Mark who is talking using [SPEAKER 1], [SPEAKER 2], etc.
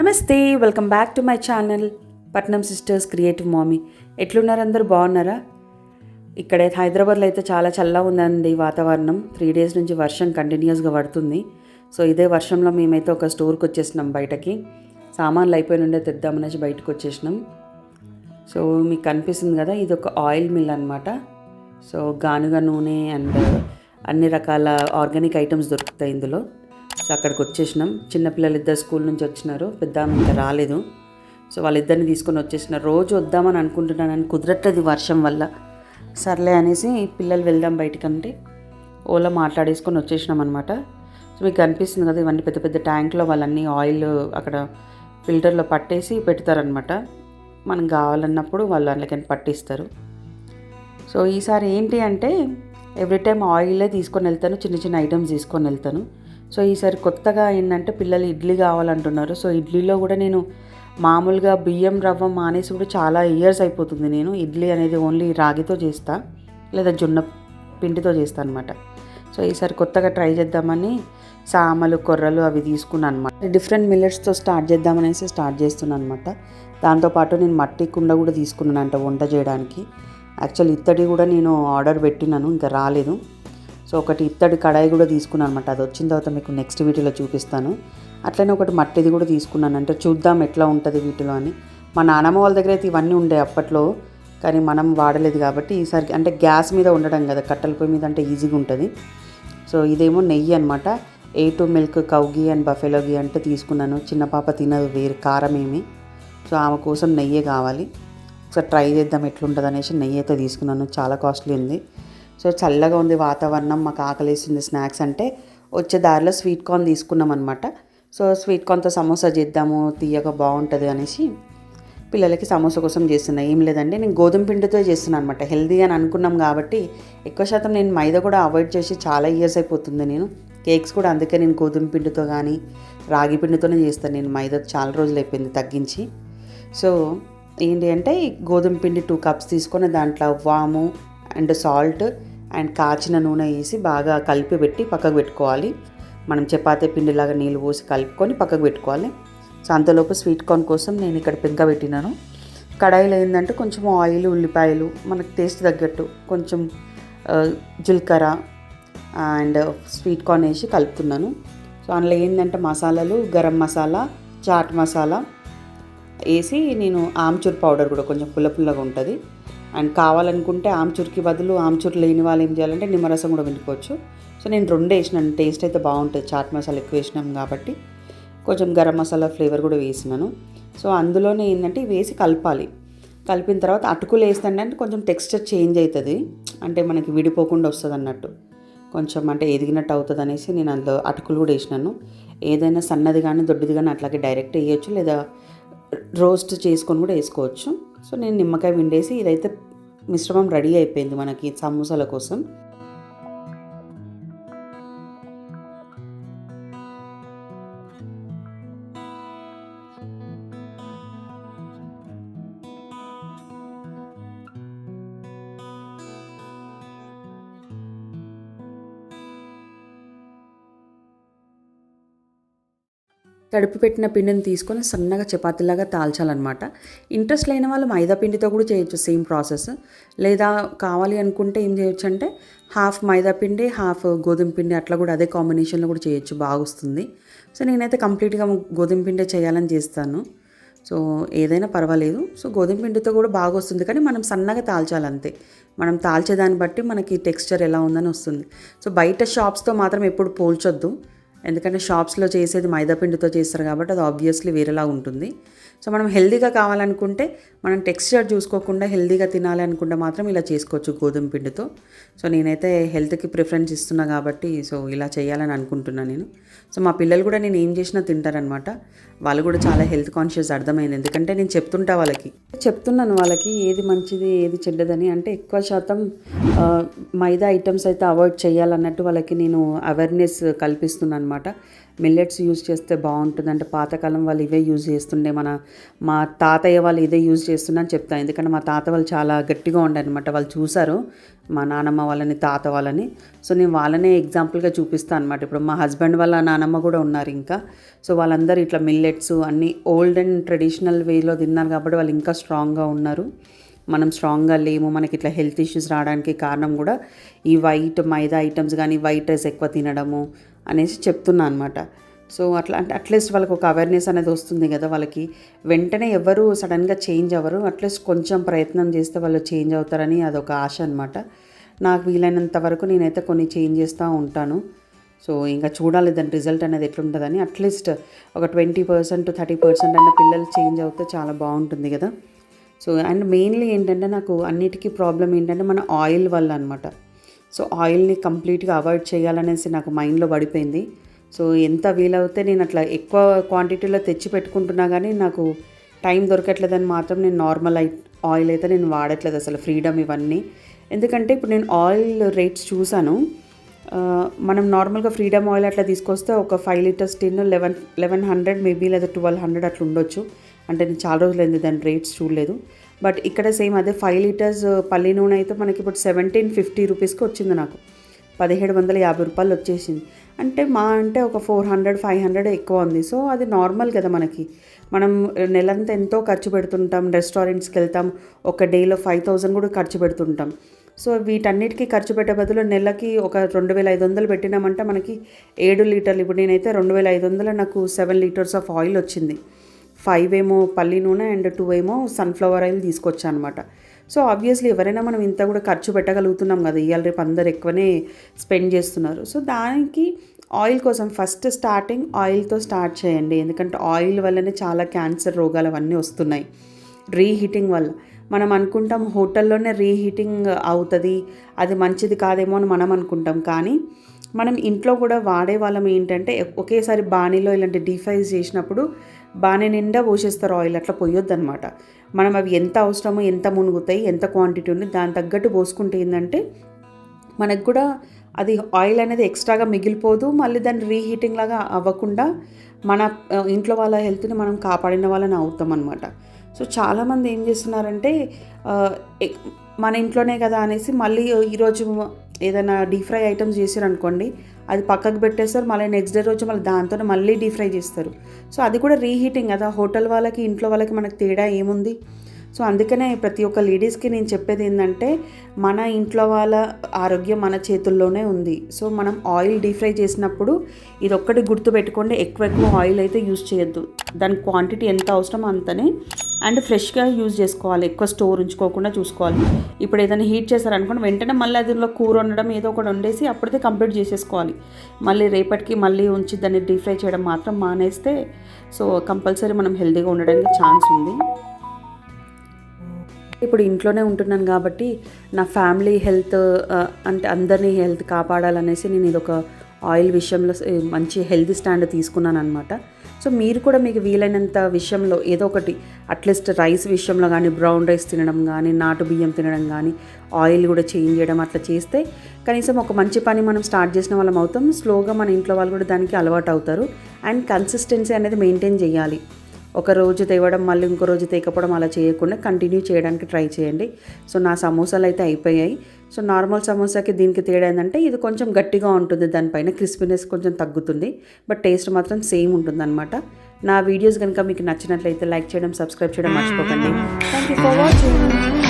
[SPEAKER 1] నమస్తే welcome back to my channel Patnam sisters creative మామీ. ఎట్లున్నారు అందరు? బాగున్నారా? ఇక్కడ హైదరాబాద్లో అయితే చాలా చల్లగా ఉందండి వాతావరణం. త్రీ డేస్ నుంచి వర్షం కంటిన్యూస్గా పడుతుంది. సో ఇదే వర్షంలో మేమైతే ఒక స్టోర్కి వచ్చేసినాం బయటకి. సామాన్లు అయిపోయి ఉండే తెద్దామనేసి బయటకు వచ్చేసినాం. సో మీకు కనిపిస్తుంది కదా ఇది ఒక ఆయిల్ మిల్ అనమాట సో గానుగ నూనె అండ్ అన్ని రకాల ఆర్గానిక్ ఐటమ్స్ దొరుకుతాయి ఇందులో. సో అక్కడికి వచ్చేసినాం. చిన్నపిల్లలు ఇద్దరు స్కూల్ నుంచి వచ్చినారు. పెద్ద ఇంకా రాలేదు. సో వాళ్ళిద్దరిని తీసుకొని వచ్చేసినారు రోజు వద్దామని అనుకుంటున్నానని కుదరట్లేదు వర్షం వల్ల. సర్లే అనేసి పిల్లలు వెళ్దాం బయటకంటే ఓలా మాట్లాడేసుకొని వచ్చేసినాం అనమాట సో మీకు కనిపిస్తుంది కదా ఇవన్నీ పెద్ద పెద్ద ట్యాంక్లో వాళ్ళన్నీ ఆయిల్ అక్కడ ఫిల్టర్లో పట్టేసి పెడతారనమాట మనం కావాలన్నప్పుడు వాళ్ళు అందులోకి పట్టిస్తారు. సో ఈసారి ఏంటి అంటే ఎవ్రీ టైం ఆయిలే తీసుకొని వెళ్తాను చిన్న చిన్న ఐటమ్స్ తీసుకొని వెళ్తాను. సో ఈసారి కొత్తగా ఏంటంటే పిల్లలు ఇడ్లీ కావాలంటున్నారు. సో ఇడ్లీలో కూడా నేను మామూలుగా బియ్యం రవ్వ మానేసి కూడా చాలా ఇయర్స్ అయిపోతుంది నేను. ఇడ్లీ అనేది ఓన్లీ రాగితో చేస్తా లేదా జొన్న పిండితో చేస్తాను అనమాట సో ఈసారి కొత్తగా ట్రై చేద్దామని సామలు కొర్రలు అవి తీసుకున్నాను అనమాట డిఫరెంట్ మిల్లెట్స్తో స్టార్ట్ చేద్దామనేసి స్టార్ట్ చేస్తున్నాను అనమాట దాంతోపాటు నేను మట్టి కుండ కూడా తీసుకున్నాను అంట వంట చేయడానికి. యాక్చువల్ ఇత్తడి కూడా నేను ఆర్డర్ పెట్టినాను ఇంకా రాలేదు. సో ఒకటి ఇత్తడి కడాయి కూడా తీసుకున్నాను అనమాట అది వచ్చిన తర్వాత మీకు నెక్స్ట్ వీటిలో చూపిస్తాను. అట్లనే ఒకటి మట్టిది కూడా తీసుకున్నాను అంటే చూద్దాం ఎట్లా ఉంటుంది వీటిలో అని. మా నానమ్మ వాళ్ళ దగ్గర అయితే ఇవన్నీ ఉండే అప్పట్లో కానీ మనం వాడలేదు కాబట్టి ఈసారి అంటే గ్యాస్ మీద ఉండడం కదా కట్టెల పొయ్యి మీద అంటే ఈజీగా ఉంటుంది. సో ఇదేమో నెయ్యి అనమాట A two milk cow ghee and buffalo ghee అంటే తీసుకున్నాను. చిన్న పాప తినదు వేరు కారం ఏమి. సో ఆమె కోసం నెయ్యే కావాలి. ఒకసారి ట్రై చేద్దాం ఎట్లుంటుంది అనేసి నెయ్యి అయితే తీసుకున్నాను. చాలా కాస్ట్లీ ఉంది. సో చల్లగా ఉంది వాతావరణం. మాకు ఆకలేసింది స్నాక్స్ అంటే వచ్చే దారిలో స్వీట్ కార్న్ తీసుకున్నాం అనమాట సో స్వీట్ కార్న్తో సమోసా చేద్దాము తీయగా బాగుంటుంది అనేసి పిల్లలకి సమోసా కోసం చేస్తున్నా. ఏం లేదండి నేను గోధుమ పిండితో చేస్తున్నాను అనమాట హెల్దీ అని అనుకున్నాం కాబట్టి ఎక్కువ శాతం నేను మైదా కూడా అవాయిడ్ చేసి చాలా ఇయర్స్ అయిపోతుంది నేను. కేక్స్ కూడా అందుకే నేను గోధుమ పిండితో కానీ రాగి పిండితోనే చేస్తాను నేను మైదా చాలా రోజులు అయిపోయింది తగ్గించి. సో ఏంటి అంటే గోధుమ పిండి టూ కప్స్ తీసుకొని దాంట్లో వాము అండ్ సాల్ట్ అండ్ కాచిన నూనె వేసి బాగా కలిపి పెట్టి పక్కకు పెట్టుకోవాలి. మనం చపాతీ పిండిలాగా నీళ్ళు పోసి కలుపుకొని పక్కకు పెట్టుకోవాలి. సో అంతలోపు స్వీట్ కార్న్ కోసం నేను ఇక్కడ పెంక పెట్టినాను. కడాయిలో ఏంటంటే కొంచెం ఆయిల్ ఉల్లిపాయలు మనకు టేస్ట్ తగ్గట్టు కొంచెం జీలకర్ర అండ్ స్వీట్ కార్న్ వేసి కలుపుతున్నాను. సో అందులో ఏంటంటే మసాలాలు గరం మసాలా చాట్ మసాలా వేసి నేను ఆమ్చూర్ పౌడర్ కూడా కొంచెం పుల్ల పుల్లగా ఉంటుంది. అండ్ కావాలనుకుంటే ఆమ్చూర్కి బదులు ఆమ్చూర్ లేని వాళ్ళు ఏం చేయాలంటే నిమ్మరసం కూడా వండుకోవచ్చు. సో నేను రెండు వేసినాను టేస్ట్ అయితే బాగుంటుంది. చాట్ మసాలా ఎక్కువ వేసినాం కాబట్టి. కొంచెం గరం మసాలా ఫ్లేవర్ కూడా వేసినాను. సో అందులోనే ఏంటంటే ఇవి వేసి కలపాలి. కలిపిన తర్వాత అటుకులు వేస్తుంటే కొంచెం టెక్స్చర్ చేంజ్ అవుతుంది. అంటే మనకి విడిపోకుండా వస్తుంది అన్నట్టు. కొంచెం అంటే ఎదిగినట్టు అవుతుంది అనేసి నేను అందులో అటుకులు కూడా వేసినాను. ఏదైనా సన్నది కానీ దొడ్డిది కానీ అట్లాగే డైరెక్ట్ వేయచ్చు. లేదా రోస్ట్ చేసుకొని కూడా వేసుకోవచ్చు. సో నేను నిమ్మకాయ విండేసి ఇదైతే మిశ్రమం రెడీ అయిపోయింది మనకి సమోసాల కోసం. తడుపు పెట్టిన పిండిని తీసుకొని సన్నగా చపాతీలాగా తాల్చాలన్నమాట. ఇంట్రెస్ట్ లేని వాళ్ళు మైదా పిండితో కూడా చేయొచ్చు సేమ్ ప్రాసెస్. లేదా కావాలి అనుకుంటే ఏం చేయొచ్చు అంటే హాఫ్ మైదా పిండి హాఫ్ గోధుమ పిండి అట్లా కూడా అదే కాంబినేషన్లో కూడా చేయొచ్చు బాగా వస్తుంది సో నేనైతే కంప్లీట్గా గోధుమ పిండే చేయాలని చేస్తాను. సో ఏదైనా పర్వాలేదు. సో గోధుమ పిండితో కూడా బాగా వస్తుంది కానీ మనం సన్నగా తాల్చాలి అంతే మనం తాల్చేదాన్ని బట్టి మనకి టెక్స్చర్ ఎలా ఉందని వస్తుంది. సో బయట షాప్స్తో మాత్రం ఎప్పుడు పోల్చొద్దు. ఎందుకంటే షాప్స్లో చేసేది మైదా పిండితో చేస్తారు కాబట్టి అది ఆబ్వియస్లీ వేరేలా ఉంటుంది. సో మనం హెల్దీగా కావాలనుకుంటే మనం టెక్స్చర్ చూసుకోకుండా హెల్దీగా తినాలి అనుకుంటే మాత్రం ఇలా చేసుకోవచ్చు గోధుమ పిండితో. సో నేనైతే హెల్త్కి ప్రిఫరెన్స్ ఇస్తున్నా కాబట్టి సో ఇలా చేయాలని అనుకుంటున్నాను నేను. సో మా పిల్లలు కూడా నేను ఏం చేసినా తింటారనమాట. వాళ్ళు కూడా చాలా హెల్త్ కాన్షియస్ అర్థమైంది. ఎందుకంటే నేను చెప్తుంటా వాళ్ళకి. చెప్తున్నాను వాళ్ళకి ఏది మంచిది ఏది చెడ్డదని. అంటే ఎక్కువ శాతం మైదా ఐటమ్స్ అయితే అవాయిడ్ చేయాలన్నట్టు వాళ్ళకి నేను అవేర్నెస్ కల్పిస్తున్నాను అనమాట మిల్లెట్స్ యూజ్ చేస్తే బాగుంటుంది. అంటే పాతకాలం వాళ్ళు ఇవే యూజ్ చేస్తుండే. మన మా తాతయ్య వాళ్ళు ఇదే యూజ్ చేస్తున్నా అని చెప్తాను ఎందుకంటే మా తాత వాళ్ళు చాలా గట్టిగా ఉండే అనమాట వాళ్ళు చూసారు మా నానమ్మ వాళ్ళని తాత వాళ్ళని. సో నేను వాళ్ళనే ఎగ్జాంపుల్గా చూపిస్తాను అనమాట ఇప్పుడు మా హస్బెండ్ వాళ్ళ నానమ్మ కూడా ఉన్నారు ఇంకా. సో వాళ్ళందరూ ఇట్లా మిల్లెట్స్ అన్నీ ఓల్డ్ అండ్ ట్రెడిషనల్ వేలో తిన్నారు కాబట్టి వాళ్ళు ఇంకా స్ట్రాంగ్గా ఉన్నారు. మనం స్ట్రాంగ్గా లేము. మనకి ఇట్లా హెల్త్ ఇష్యూస్ రావడానికి కారణం కూడా ఈ వైట్ మైదా ఐటమ్స్ కానీ వైట్ రైస్ ఎక్కువ తినడము అనేసి చెప్తున్నా అనమాట సో అట్లా అంటే అట్లీస్ట్ వాళ్ళకి ఒక అవేర్నెస్ అనేది వస్తుంది కదా వాళ్ళకి. వెంటనే ఎవరు సడన్గా చేంజ్ అవ్వరు. అట్లీస్ట్ కొంచెం ప్రయత్నం చేస్తే వాళ్ళు చేంజ్ అవుతారని అదొక ఆశ అనమాట నాకు వీలైనంత వరకు నేనైతే కొన్ని చేంజ్ చేస్తూ ఉంటాను. సో ఇంకా చూడాలి దాని రిజల్ట్ అనేది ఎట్లుంటుందని. అట్లీస్ట్ ఒక ట్వంటీ పర్సెంట్ థర్టీ పర్సెంట్ అన్న పిల్లలు చేంజ్ అవుతే చాలా బాగుంటుంది కదా. సో అండ్ మెయిన్లీ ఏంటంటే నాకు అన్నిటికీ ప్రాబ్లం ఏంటంటే మన ఆయిల్ వల్ల అనమాట సో ఆయిల్ని కంప్లీట్గా అవాయిడ్ చేయాలనేసి నాకు మైండ్లో పడిపోయింది. సో ఎంత వీలవుతే నేను అట్లా ఎక్కువ క్వాంటిటీలో తెచ్చి పెట్టుకుంటున్నా కానీ నాకు టైం దొరకట్లేదని మాత్రం నేను నార్మల్ ఐ ఆయిల్ అయితే నేను వాడట్లేదు అసలు ఫ్రీడమ్ ఇవన్నీ. ఎందుకంటే ఇప్పుడు నేను ఆయిల్ రేట్స్ చూశాను మనం నార్మల్గా ఫ్రీడమ్ ఆయిల్ అట్లా తీసుకొస్తే ఒక five litres tin eleven eleven hundred maybe లేదా ట్వెల్వ్ హండ్రెడ్ అట్లా ఉండొచ్చు. అంటే నేను చాలా రోజులైంది దాని రేట్స్ చూడలేదు. బట్ ఇక్కడ సేమ్ అదే ఫైవ్ లీటర్స్ పల్లి నూనె అయితే మనకి ఇప్పుడు సెవెంటీన్ ఫిఫ్టీ రూపీస్కి వచ్చింది నాకు. పదిహేడు వందల యాభై రూపాయలు వచ్చేసింది. అంటే మా అంటే ఒక ఫోర్ హండ్రెడ్ ఫైవ్ హండ్రెడ్ ఎక్కువ ఉంది. సో అది నార్మల్ కదా మనకి. మనం నెలంతా ఎంతో ఖర్చు పెడుతుంటాం రెస్టారెంట్స్కి వెళ్తాం ఒక డేలో ఫైవ్ థౌజండ్ కూడా ఖర్చు పెడుతుంటాం. సో వీటన్నిటికీ ఖర్చు పెట్టే బదులు నెలకి ఒక రెండు వేల ఐదు వందలు పెట్టినామంటే మనకి ఏడు లీటర్లు. ఇప్పుడు నేనైతే రెండు వేల ఐదు వందలు నాకు సెవెన్ లీటర్స్ ఆఫ్ ఆయిల్ వచ్చింది. ఫైవ్ ఏమో పల్లి నూనె అండ్ టూ ఏమో సన్ఫ్లవర్ ఆయిల్ తీసుకొచ్చాను అనమాట సో ఆబ్వియస్లీ ఎవరైనా మనం ఇంత కూడా ఖర్చు పెట్టగలుగుతున్నాం కదా ఇవాళ రేపు అందరు ఎక్కువనే స్పెండ్ చేస్తున్నారు. సో దానికి ఆయిల్ కోసం ఫస్ట్ స్టార్టింగ్ ఆయిల్తో స్టార్ట్ చేయండి. ఎందుకంటే ఆయిల్ వల్లనే చాలా క్యాన్సర్ రోగాలు అవన్నీ వస్తున్నాయి. రీహీటింగ్ వల్ల. మనం అనుకుంటాం హోటల్లోనే రీహీటింగ్ అవుతుంది అది మంచిది కాదేమో అని మనం అనుకుంటాం. కానీ మనం ఇంట్లో కూడా వాడే వాళ్ళం ఏంటంటే ఒకేసారి బాణీలో ఇలాంటి డీఫ్రైస్ చేసినప్పుడు బాగానే నిండా పోసేస్తారు ఆయిల్ అట్లా పోయొద్దు అనమాట మనం అవి ఎంత అవసరమో ఎంత మునుగుతాయి ఎంత క్వాంటిటీ ఉంది దాని తగ్గట్టు పోసుకుంటే ఏంటంటే మనకు కూడా అది ఆయిల్ అనేది ఎక్స్ట్రాగా మిగిలిపోదు. మళ్ళీ దాన్ని రీహీటింగ్ లాగా అవ్వకుండా మన ఇంట్లో వాళ్ళ హెల్త్ని మనం కాపాడిన వాళ్ళని అవుతాం అనమాట సో చాలామంది ఏం చేస్తున్నారంటే మన ఇంట్లోనే కదా అనేసి మళ్ళీ ఈరోజు ఏదైనా డీప్ ఫ్రై ఐటమ్స్ చేసారనుకోండి అది పక్కకు పెట్టేస్తారు మళ్ళీ నెక్స్ట్ డే రోజు మళ్ళీ దాంతోనే మళ్ళీ డీప్ ఫ్రై చేస్తారు. సో అది కూడా రీహీటింగ్ కదా హోటల్ వాళ్ళకి ఇంట్లో వాళ్ళకి మనకు తేడా ఏముంది? సో అందుకనే ప్రతి ఒక్క లేడీస్కి నేను చెప్పేది ఏంటంటే మన ఇంట్లో వాళ్ళ ఆరోగ్యం మన చేతుల్లోనే ఉంది. సో మనం ఆయిల్ డీప్ ఫ్రై చేసినప్పుడు ఇది ఒక్కటి గుర్తు పెట్టుకోండి ఎక్కువ ఎక్కువ ఆయిల్ అయితే యూజ్ చేయొద్దు. దాని క్వాంటిటీ ఎంత అవసరమో అంతనే. అండ్ ఫ్రెష్గా యూజ్ చేసుకోవాలి ఎక్కువ స్టోర్ ఉంచుకోకుండా చూసుకోవాలి. ఇప్పుడు ఏదైనా హీట్ చేశారనుకోండి వెంటనే మళ్ళీ అందులో కూర వండడం ఏదో ఒకటి వండేసి అప్పటికే కంప్లీట్ చేసేసుకోవాలి. మళ్ళీ రేపటికి మళ్ళీ ఉంచి దాన్ని డీప్ ఫ్రై చేయడం మాత్రం మానేస్తే సో కంపల్సరీ మనం హెల్తీగా ఉండడానికి ఛాన్స్ ఉంది. ఇప్పుడు ఇంట్లోనే ఉంటున్నాను కాబట్టి నా ఫ్యామిలీ హెల్త్ అంటే అందరినీ హెల్త్ కాపాడాలనేసి నేను ఇది ఒక ఆయిల్ విషయంలో మంచి హెల్తీ స్టాండ్ తీసుకున్నాను అనమాట సో మీరు కూడా మీకు వీలైనంత విషయంలో ఏదో ఒకటి అట్లీస్ట్ రైస్ విషయంలో కానీ బ్రౌన్ రైస్ తినడం కానీ నాటు బియ్యం తినడం కానీ ఆయిల్ కూడా చేంజ్ చేయడం అట్లా చేస్తే కనీసం ఒక మంచి పని మనం స్టార్ట్ చేసిన వాళ్ళం అవుతాం. స్లోగా మన ఇంట్లో వాళ్ళు కూడా దానికి అలవాటు అవుతారు. అండ్ కన్సిస్టెన్సీ అనేది మెయింటైన్ చేయాలి. ఒక రోజు తేవడం మళ్ళీ ఇంకో రోజు తేకపోవడం అలా చేయకుండా కంటిన్యూ చేయడానికి ట్రై చేయండి. సో నా సమోసాలు అయితే అయిపోయాయి. సో నార్మల్ సమోసాకి దీనికి తేడా ఏంటంటే ఇది కొంచెం గట్టిగా ఉంటుంది. దానిపైన క్రిస్పీనెస్ కొంచెం తగ్గుతుంది. బట్ టేస్ట్ మాత్రం సేమ్ ఉంటుంది అనమాట నా వీడియోస్ కనుక మీకు నచ్చినట్లయితే లైక్ చేయడం సబ్స్క్రైబ్ చేయడం మర్చిపోకండి. Thank you for watching